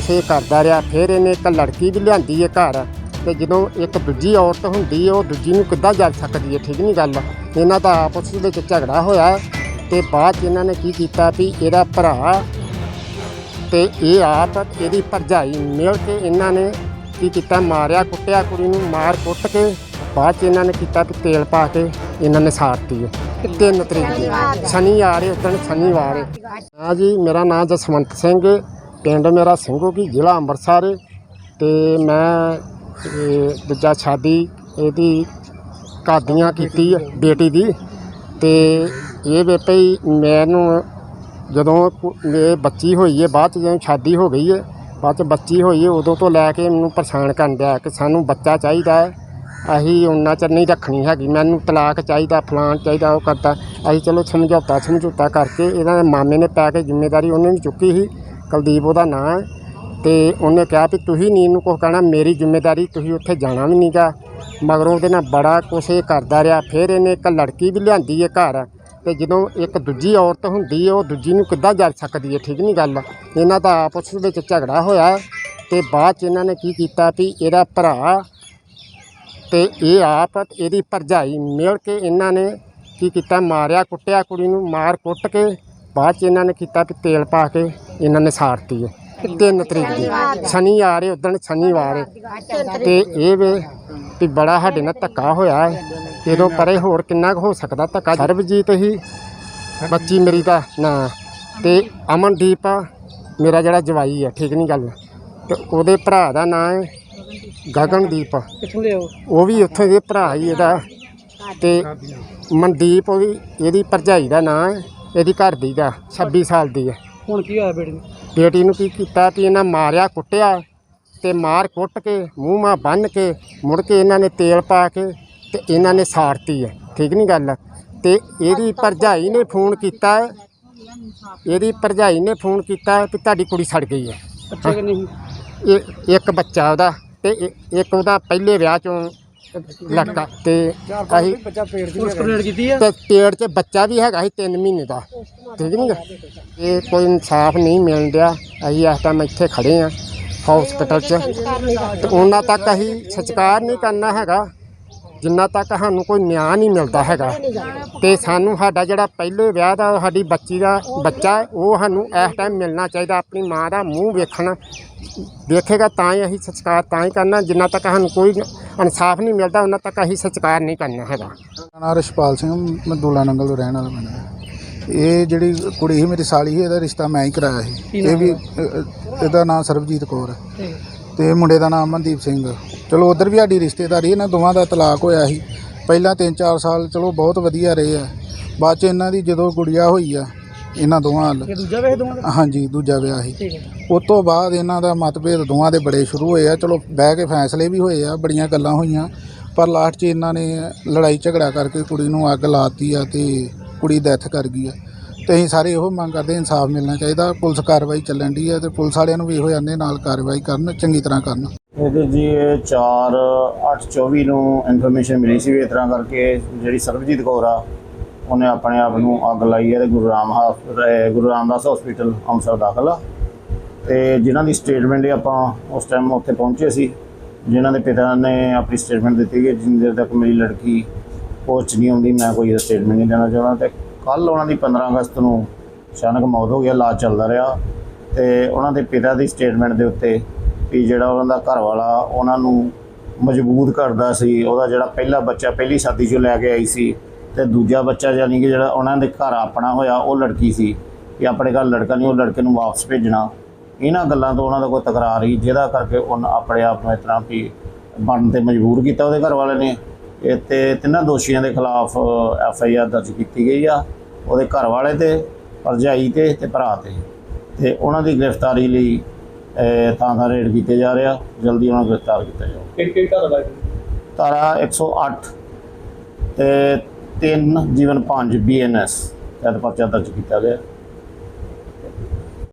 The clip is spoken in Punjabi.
ਕੁਛ ਇਹ ਕਰਦਾ ਰਿਹਾ, ਫਿਰ ਇਹਨੇ ਇੱਕ ਲੜਕੀ ਵੀ ਲਿਆਂਦੀ ਹੈ ਘਰ ਤੇ ਜਦੋਂ ਇੱਕ ਦੂਜੀ ਔਰਤ ਹੁੰਦੀ ਹੈ ਉਹ ਦੂਜੀ ਨੂੰ ਕਿੱਦਾਂ ਜਲ ਸਕਦੀ ਹੈ ਠੀਕ ਨਹੀਂ ਗੱਲ। ਇਹਨਾਂ ਦਾ ਆਪਸ ਵਿੱਚ ਝਗੜਾ ਹੋਇਆ ਤੇ ਬਾਅਦ 'ਚ ਇਹਨਾਂ ਨੇ ਕੀ ਕੀਤਾ ਵੀ ਇਹਦਾ ਭਰਾ ਤੇ ਇਹ ਆਪ ਇਹਦੀ ਭਰਜਾਈ ਮਿਲ ਕੇ ਇਹਨਾਂ ਨੇ ਕੀ ਕੀਤਾ, ਮਾਰਿਆ, ਕੁੱਟਿਆ, ਕੁੜੀ ਨੂੰ ਮਾਰ ਕੁੱਟ ਕੇ ਬਾਅਦ ਚ ਇਹਨਾਂ ਨੇ ਕੀਤਾ ਕਿ ਤੇਲ ਪਾ ਕੇ ਇਹਨਾਂ ਨੇ ਸਾੜਤੀ ਹੈ ਤਿੰਨ ਤਰੀਕ ਦੀ, ਸ਼ਨੀਵਾਰ ਹੈ ਉਦੋਂ ਸ਼ਨੀਵਾਰ ਹੈ ਹਾਂ ਜੀ, ਮੇਰਾ ਨਾਮ ਜਸਵੰਤ ਸਿੰਘ ਪਿੰਡ ਮੇਰਾ ਸਿੰਘੋ ਕੀ ਜ਼ਿਲ੍ਹਾ ਅੰਮ੍ਰਿਤਸਰ ਹੈ ਤੇ ਮੈਂ ਇਹ, ਦੂਜਾ ਸ਼ਾਦੀ ਇਹਦੀ ਕਾਦੀਆਂ ਕੀਤੀ ਹੈ ਬੇਟੀ ਦੀ। ਤੇ ਇਹ ਵੇ ਭਈ ਮੈਨੂੰ ਜਦੋਂ ਇਹ ਬੱਚੀ ਹੋਈ ਹੈ ਬਾਅਦ ਚ ਜਦੋਂ ਸ਼ਾਦੀ ਹੋ ਗਈ ਹੈ ਬਾਅਦ ਚ ਬੱਚੀ ਹੋਈ ਹੈ ਉਦੋਂ ਤੋਂ ਲੈ ਕੇ ਮੈਨੂੰ ਪਰੇਸ਼ਾਨ ਕਰਨ ਦਿਆ ਕਿ ਸਾਨੂੰ ਬੱਚਾ ਚਾਹੀਦਾ ਹੈ ਅਸੀਂ ਉਹਨਾਂ ਚਿਰ ਨਹੀਂ ਰੱਖਣੀ ਹੈਗੀ ਮੈਨੂੰ ਤਲਾਕ ਚਾਹੀਦਾ ਫਲਾਣ ਚਾਹੀਦਾ ਉਹ ਕਰਦਾ। ਅਸੀਂ ਚਲੋ ਸਮਝੌਤਾ ਸਮਝੌਤਾ ਕਰਕੇ ਇਹਨਾਂ ਦੇ ਮਾਮੇ ਨੇ ਪੈ ਕੇ ਜ਼ਿੰਮੇਵਾਰੀ ਉਹਨੇ ਵੀ ਚੁੱਕੀ ਸੀ। ਕੁਲਦੀਪ ਉਹਦਾ ਨਾਂ ਹੈ ਤੇ ਉਹਨੇ ਕਿਹਾ ਵੀ ਤੁਸੀਂ ਨਹੀਂ ਇਹਨੂੰ ਕੁਛ ਕਹਿਣਾ, ਮੇਰੀ ਜ਼ਿੰਮੇਵਾਰੀ ਤੁਸੀਂ ਉੱਥੇ ਜਾਣਾ ਵੀ ਨਹੀਂਗਾ ਮਗਰੋਂ ਉਹਦੇ ਨਾਲ ਬੜਾ ਕੁਛ ਇਹ ਕਰਦਾ ਰਿਹਾ। ਫਿਰ ਇਹਨੇ ਇੱਕ ਲੜਕੀ ਵੀ ਲਿਆਂਦੀ ਹੈ ਘਰ ਤੇ ਜਦੋਂ ਇੱਕ ਦੂਜੀ ਔਰਤ ਹੁੰਦੀ ਹੈ, ਉਹ ਦੂਜੀ ਨੂੰ ਕਿੱਦਾਂ ਜਲ ਸਕਦੀ ਹੈ? ਠੀਕ ਨਹੀਂ ਗੱਲ। ਇਹਨਾਂ ਦਾ ਆਪਸ ਵਿੱਚ ਝਗੜਾ ਹੋਇਆ ਤੇ ਬਾਅਦ ਚ ਇਹਨਾਂ ਨੇ ਕੀ ਕੀਤਾ ਵੀ ਇਹਦਾ ਭਰਾ ਤੇ ਇਹ ਆਪ ਇਹਦੀ ਭਰਜਾਈ ਮਿਲ ਕੇ ਇਹਨਾਂ ਨੇ ਕੀ ਕੀਤਾ, ਮਾਰਿਆ, ਕੁੱਟਿਆ, ਕੁੜੀ ਨੂੰ ਮਾਰ ਕੁੱਟ ਕੇ ਬਾਅਦ ਚ ਇਹਨਾਂ ਨੇ ਕੀਤਾ ਕਿ ਤੇਲ ਪਾ ਕੇ ਇਹਨਾਂ ਨੇ ਸਾੜਤੀ ਹੈ। ਤਿੰਨ ਤਰੀਕ ਦੀ, ਸ਼ਨੀਵਾਰ ਹੈ ਉਦੋਂ ਸ਼ਨੀਵਾਰ ਹੈ। ਤੇ ਇਹ ਵੇ ਵੀ ਬੜਾ ਸਾਡੇ ਨਾਲ ਧੱਕਾ ਹੋਇਆ ਹੈ। ਜਦੋਂ ਪਰੇ ਹੋਰ ਕਿੰਨਾ ਕੁ ਹੋ ਸਕਦਾ ਧੱਕਾ? ਸਰਬਜੀਤ ਹੀ ਬੱਚੀ ਮੇਰੀ ਦਾ ਨਾਂ ਤੇ ਅਮਨਦੀਪ ਆ, ਮੇਰਾ ਜਿਹੜਾ ਜਵਾਈ ਹੈ ਠੀਕ ਨਹੀਂ ਗੱਲ। ਤੇ ਉਹਦੇ ਭਰਾ ਦਾ ਨਾਂ ਹੈ ਗਗਨਦੀਪ। ਉਹ ਵੀ ਉੱਥੇ ਦੇ ਭਰਾ ਹੀ ਇਹਦਾ। ਤੇ ਮਨਦੀਪ ਵੀ ਇਹਦੀ ਭਰਜਾਈ ਦਾ ਨਾਂ ਹੈ। ਇਹਦੀ ਘਰ ਦੀ ਦਾ 26 ਸਾਲ ਦੀ ਹੈ। ਹੁਣ ਕੀ ਹੋਇਆ ਬੇਟੀ ਨੂੰ? ਬੇਟੀ ਨੂੰ ਕੀ ਕੀਤਾ ਵੀ ਇਹਨਾਂ ਮਾਰਿਆ ਕੁੱਟਿਆ ਤੇ ਮਾਰ ਕੁੱਟ ਕੇ ਮੂੰਹ ਮਾ ਬੰਨ ਕੇ ਮੁੜ ਕੇ ਇਹਨਾਂ ਨੇ ਤੇਲ ਪਾ ਕੇ ਤੇ ਇਹਨਾਂ ਨੇ ਸਾੜਤੀ ਹੈ। ਠੀਕ ਨਹੀਂ ਗੱਲ? ਤੇ ਇਹਦੀ ਭਰਜਾਈ ਨੇ ਫੋਨ ਕੀਤਾ। ਇਹਦੀ ਭਰਜਾਈ ਨੇ ਫੋਨ ਕੀਤਾ ਕਿ ਤੁਹਾਡੀ ਕੁੜੀ ਸੜ ਗਈ ਹੈ। ਬੱਚੇ ਕਿ ਨਹੀਂ? ਇਹ ਇੱਕ ਬੱਚਾ ਉਹਦਾ ਤੇ ਇੱਕ ਉਹਦਾ ਪਹਿਲੇ ਵਿਆਹ ਚੋਂ ਲੜਕਾ ਤੇ ਅਸੀਂ ਬੱਚਾ ਪੇੜ ਦੀ ਪੁਲਿਸ ਕੰਪਲੇਂਟ ਕੀਤੀ ਹੈ ਤੇ 'ਚ ਬੱਚਾ ਵੀ ਹੈਗਾ ਸੀ 3 ਮਹੀਨੇ ਦਾ। ਠੀਕ ਨਹੀਂ ਗਾ? ਇਹ ਕੋਈ ਇਨਸਾਫ ਨਹੀਂ ਮਿਲ ਰਿਹਾ ਅਸੀਂ ਇਸ ਟਾਈਮ ਇੱਥੇ ਖੜੇ ਆ ਹਸਪੀਟਲ 'ਚ। ਤੇ ਉਹਨਾਂ ਤੱਕ ਅਸੀਂ ਸਚਕਾਰ ਨਹੀਂ ਕਰਨਾ ਹੈਗਾ। ਜਿੰਨਾ ਤੱਕ ਸਾਨੂੰ ਕੋਈ ਨਿਆਂ ਨਹੀਂ ਮਿਲਦਾ ਹੈਗਾ। ਤੇ ਸਾਨੂੰ ਸਾਡਾ ਜਿਹੜਾ ਪਹਿਲੇ ਵਿਆਹ ਦਾ ਸਾਡੀ ਬੱਚੀ ਦਾ ਬੱਚਾ ਉਹ ਸਾਨੂੰ ਇਸ ਟਾਈਮ ਮਿਲਣਾ ਚਾਹੀਦਾ। ਆਪਣੀ ਮਾਂ ਦਾ ਮੂੰਹ ਵੇਖਣਾ। ਦੇਖੇਗਾ ਤਾਂ ਹੀ ਅਸੀਂ ਸਚਕਾਰ ਤਾਂ ਹੀ ਕਰਨਾ। ਜਿੰਨਾ ਤੱਕ ਸਾਨੂੰ ਕੋਈ ਇਨਸਾਫ ਨਹੀਂ ਮਿਲਦਾ ਉਹਨਾਂ ਤੱਕ ਅਸੀਂ ਸਚਕਾਰ ਨਹੀਂ ਕਰਨਾ ਹੈਗਾ। ਮੇਰਾ ਨਾਂ ਰਛਪਾਲ ਸਿੰਘ ਮੈਂ ਦੂਲਾ ਨੰਗਲ ਤੋਂ ਰਹਿਣ ਵਾਲਾ ਬੰਦਾ ਇਹ ਜਿਹੜੀ ਕੁੜੀ ਸੀ ਮੇਰੀ ਸਾਲੀ ਸੀ ਇਹਦਾ ਰਿਸ਼ਤਾ ਮੈਂ ਹੀ ਕਰਾਇਆ ਸੀ। ਇਹ ਵੀ ਅ, ਇਹਦਾ ਨਾਮ ਸਰਬਜੀਤ ਕੌਰ ਹੈ। ਤੇ ਮੁੰਡੇ ਦਾ ਨਾਮ ਮਨਦੀਪ ਸਿੰਘ ਚਲੋ ਉਧਰ ਵੀ ਸਾਡੀ ਰਿਸ਼ਤੇਦਾਰੀ ਇਹਨਾਂ ਦੋਵਾਂ ਦਾ ਤਲਾਕ ਹੋਇਆ ਸੀ। ਪਹਿਲਾਂ 3-4 ਸਾਲ ਚਲੋ ਬਹੁਤ ਵਧੀਆ ਰਹੇ ਆ। ਬਾਅਦ ਚ ਇਹਨਾਂ ਦੀ ਜਦੋਂ ਗੁੜੀਆ ਹੋਈ ਆ ਇਹਨਾਂ ਦੋਵਾਂ ਵੱਲ ਇਹ ਦੂਜਾ ਵੇਖ ਦੋਵਾਂ ਹਾਂਜੀ ਦੂਜਾ ਵਿਆਹ ਸੀ। ਠੀਕ ਹੈ। ਉਸ ਤੋਂ ਬਾਅਦ ਇਹਨਾਂ ਦਾ ਮਤਭੇਦ ਦੋਵਾਂ ਦੇ ਬੜੇ ਸ਼ੁਰੂ ਹੋਏ ਆ। ਚਲੋ ਬਹਿ ਕੇ ਫੈਸਲੇ ਵੀ ਹੋਏ ਆ ਬੜੀਆਂ ਗੱਲਾਂ ਹੋਈਆਂ। ਪਰ ਲਾਸਟ 'ਚ ਇਹਨਾਂ ਨੇ ਲੜਾਈ ਝਗੜਾ ਕਰਕੇ ਕੁੜੀ ਨੂੰ ਅੱਗ ਲਾਤੀ ਆ ਤੇ ਕੁੜੀ ਡੈਥ ਕਰ ਗਈ ਆ। ਤੇ ਅਸੀਂ ਸਾਰੇ ਇਹੋ ਮੰਗ ਕਰਦੇ ਇਨਸਾਫ ਮਿਲਣਾ ਚਾਹੀਦਾ। ਪੁਲਿਸ ਕਾਰਵਾਈ ਚੱਲਣ ਦੀ ਆ ਤੇ ਪੁਲਿਸ ਵਾਲਿਆਂ ਨੂੰ ਵੀ ਇਹੋ ਜਾਂਦੇ ਨਾਲ ਕਾਰਵਾਈ ਕਰਨ ਚੰਗੀ ਤਰ੍ਹਾਂ ਕਰਨ। ਇਹਦੇ ਜੀ ਇਹ 4 8 24 ਨੂੰ ਇਨਫੋਰਮੇਸ਼ਨ ਮਿਲੀ ਸੀ ਵੀ ਇਸ ਤਰ੍ਹਾਂ ਕਰਕੇ ਜਿਹੜੀ ਸਰਬਜੀਤ ਕੌਰ ਆ ਉਹਨੇ ਆਪਣੇ ਆਪ ਨੂੰ ਅੱਗ ਲਾਈ ਹੈ ਤੇ ਗੁਰੂ ਰਾਮ ਹਸਪ- ਗੁਰੂ ਰਾਮਦਾਸ ਹਸਪੀਟਲ ਅੰਮ੍ਰਿਤਸਰ ਦਾਖਲ ਆ। ਤੇ ਜਿਨ੍ਹਾਂ ਦੀ ਸਟੇਟਮੈਂਟ ਆਪਾਂ ਉਸ ਟਾਈਮ ਉੱਥੇ ਪਹੁੰਚੇ ਸੀ, ਜਿਨ੍ਹਾਂ ਦੇ ਪਿਤਾ ਨੇ ਆਪਣੀ ਸਟੇਟਮੈਂਟ ਦਿੱਤੀ ਕਿ ਜਿੰਨੀ ਦੇਰ ਤੱਕ ਮੇਰੀ ਲੜਕੀ ਪਹੁੰਚ ਨਹੀਂ ਆਉਂਦੀ, ਮੈਂ ਕੋਈ ਸਟੇਟਮੈਂਟ ਨਹੀਂ ਦੇਣਾ ਚਾਹੁੰਦਾ। ਤੇ ਕੱਲ ਉਹਨਾਂ ਦੀ 15 ਅਗਸਤ ਨੂੰ ਅਚਾਨਕ ਮੌਤ ਹੋ ਗਿਆ ਇਲਾਜ ਚੱਲਦਾ ਰਿਹਾ। ਤੇ ਉਹਨਾਂ ਦੇ ਪਿਤਾ ਦੀ ਸਟੇਟਮੈਂਟ ਦੇ ਉੱਤੇ ਵੀ ਜਿਹੜਾ ਉਹਨਾਂ ਦਾ ਘਰ ਵਾਲਾ ਉਹਨਾਂ ਨੂੰ ਮਜਬੂਰ ਕਰਦਾ ਸੀ, ਉਹਦਾ ਜਿਹੜਾ ਪਹਿਲਾ ਬੱਚਾ, ਪਹਿਲੀ ਸ਼ਾਦੀ 'ਚੋਂ ਲੈ ਕੇ ਆਈ ਸੀ ਤੇ ਦੂਜਾ ਬੱਚਾ ਯਾਨੀ ਕਿ ਜਿਹੜਾ ਉਹਨਾਂ ਦੇ ਘਰ ਆਪਣਾ ਹੋਇਆ ਉਹ ਲੜਕੀ ਸੀ ਕਿ ਆਪਣੇ ਘਰ ਲੜਕਾ ਨਹੀਂ ਉਹ ਲੜਕੇ ਨੂੰ ਵਾਪਸ ਭੇਜਣਾ। ਇਹਨਾਂ ਗੱਲਾਂ ਤੋਂ ਉਹਨਾਂ ਦਾ ਕੋਈ ਤਕਰਾਰ ਹੀ ਜਿਹਦਾ ਕਰਕੇ ਉਹਨਾਂ ਆਪਣੇ ਆਪ ਨੂੰ ਇਸ ਤਰ੍ਹਾਂ ਵੀ ਬਣਨ ਤੇ ਮਜਬੂਰ ਕੀਤਾ ਉਹਦੇ ਘਰ ਵਾਲੇ ਨੇ ਤੇ ਤਿੰਨਾਂ ਦੋਸ਼ੀਆਂ ਦੇ ਖਿਲਾਫ ਐਫ ਆਈ ਆਰ ਦਰਜ ਕੀਤੀ ਗਈ ਆ ਉਹਦੇ ਘਰ ਵਾਲੇ ਤੇ ਭਰਜਾਈ ਤੇ ਤੇ ਭਰਾ ਤੇ। ਤੇ ਉਹਨਾਂ ਦੀ ਗ੍ਰਿਫਤਾਰੀ ਲਈ ਥਾਂ ਥਾਂ ਰੇਡ ਕੀਤੇ ਜਾ ਰਿਹਾ ਜਲਦੀ ਉਹਨਾਂ ਨੂੰ ਗ੍ਰਿਫਤਾਰ ਕੀਤਾ ਜਾਊ। ਕਿਹੜੀ ਕਿਹੜੀ ਕਾਰਵਾਈ ਧਾਰਾ 108 ਤੇ 3 ਜੀਵਨ 5 ਬੀਐਨਐਸ ਤਹਿਤ ਪਰਚਾ ਦਰਜ ਕੀਤਾ ਗਿਆ।